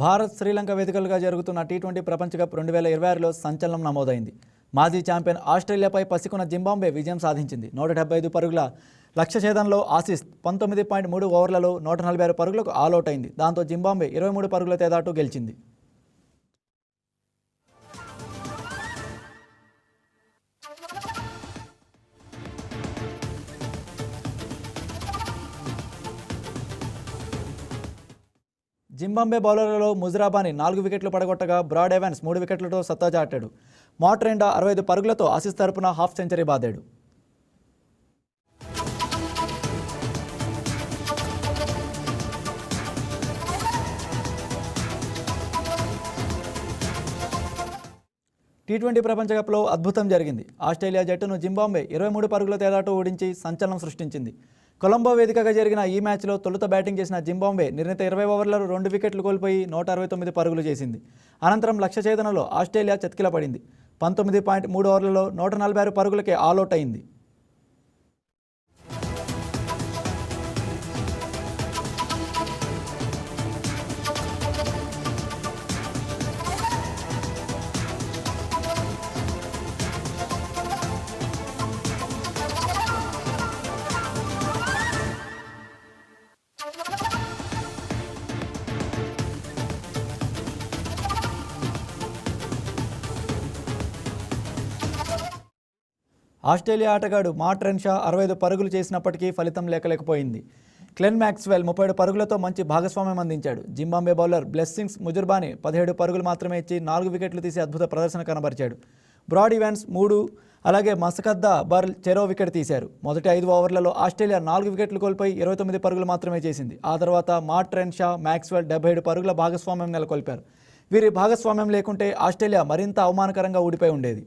భారత్ శ్రీలంక వేదికలుగా జరుగుతున్న tea twenty ప్రపంచ cup రెండు వేల ఇరవై ఆరులో సంచలనం నమోదైంది. మాజీ ఛాంపియన్ ఆస్ట్రేలియాపై పసికున్న జింబాంబే విజయం సాధించింది. నూట డెబ్బై ఐదు పరుగుల లక్ష్య ఛేదంలో ఆసిస్ పంతొమ్మిది పాయింట్ మూడు ఓవర్లలో నూట నలభై ఆరు పరుగులకు ఆల్అవుట్ అయింది. దాంతో జింబాంబే ఇరవై మూడు పరుగుల తేదాటు గెలిచింది. జింబాంబే బౌలర్లలో ముజరాబాని నాలుగు వికెట్లు పడగొట్టగా బ్రాడ్ ఎవాన్స్ మూడు వికెట్లతో సత్తా చాటాడు. మాట్రెండా అరవై ఐదు పరుగులతో ఆసిస్ తరపున హాఫ్ సెంచరీ బాదాడు. టీ ట్వంటీ ప్రపంచ కప్లో అద్భుతం జరిగింది. ఆస్ట్రేలియా జట్టును జింబాంబే ఇరవై మూడు పరుగుల తేడాతో ఓడించి సంచలనం సృష్టించింది. కొలంబో వేదికగా జరిగిన ఈ మ్యాచ్లో తొలుత బ్యాటింగ్ చేసిన జింబాంబే నిర్ణీత ఇరవై ఓవర్లలో రెండు వికెట్లు కోల్పోయి నూట అరవై తొమ్మిది పరుగులు చేసింది. అనంతరం లక్ష్య ఛేదనలో ఆస్ట్రేలియా చతికిల పడింది పంతొమ్మిది పాయింట్ మూడు ఓవర్లలో నూట నలభై ఆరు పరుగులకే ఆల్అవుట్ అయింది. ఆస్ట్రేలియా ఆటగాడు మార్ట్ షా అరవై ఐదు పరుగులు చేసినప్పటికీ ఫలితం లేకలేకపోయింది. క్లెన్ మ్యాక్స్వెల్ ముప్పై ఏడు పరుగులతో మంచి భాగస్వామ్యం అందించాడు. జింబాంబే బౌలర్ బ్లెస్సింగ్స్ ముజుర్బాని పదిహేడు పరుగులు మాత్రమే ఇచ్చి నాలుగు వికెట్లు తీసి అద్భుత ప్రదర్శన కనబరిచాడు. బ్రాడ్ ఈవెన్స్ మూడు అలాగే మసకద్దా బర్ల్ చెరో వికెట్ తీశారు. మొదటి ఐదు ఓవర్లలో ఆస్ట్రేలియా నాలుగు వికెట్లు కోల్పోయి ఇరవై తొమ్మిది పరుగులు మాత్రమే చేసింది. ఆ తర్వాత మార్ట్రెన్ షా మ్యాక్స్వెల్ డెబ్బై ఏడు పరుగుల భాగస్వామ్యం నెలకొల్పారు. వీరి భాగస్వామ్యం లేకుంటే ఆస్ట్రేలియా మరింత అవమానకరంగా ఊడిపోయి ఉండేది.